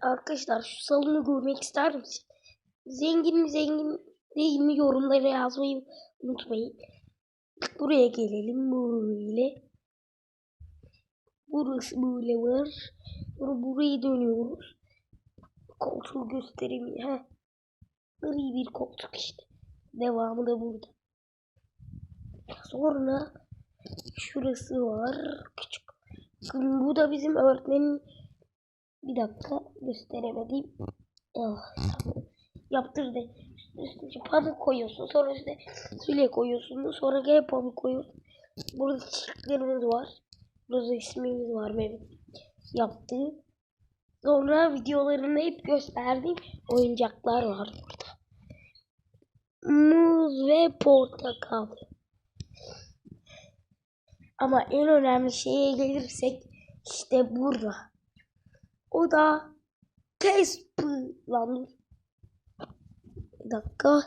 Arkadaşlar şu salonu görmek ister misin? Zengin mi zengin değil mi yorumlara yazmayı unutmayın. Buraya gelelim böyle. Burası böyle var. Sonra burayı dönüyoruz. Koltuğu göstereyim. Heh. Gri bir koltuk işte. Devamı da burada. Sonra şurası var. Küçük. Bu da bizim öğretmenin bir dakika gösteremedim. Ah, tamam. Yaptırdı. Üstüne pamuk koyuyorsun. Sonra üstüne süle koyuyorsun. Sonra gene pamuk koyuyorsun. Burada çiçeklerimiz var. Burada ismimiz var Mehmet. Yaptı. Sonra videolarını hep gösterdiğim oyuncaklar var burada. Muz ve portakal. Ama en önemli şeye gelirsek işte burada. O da Casper lan dur. Bir dakika.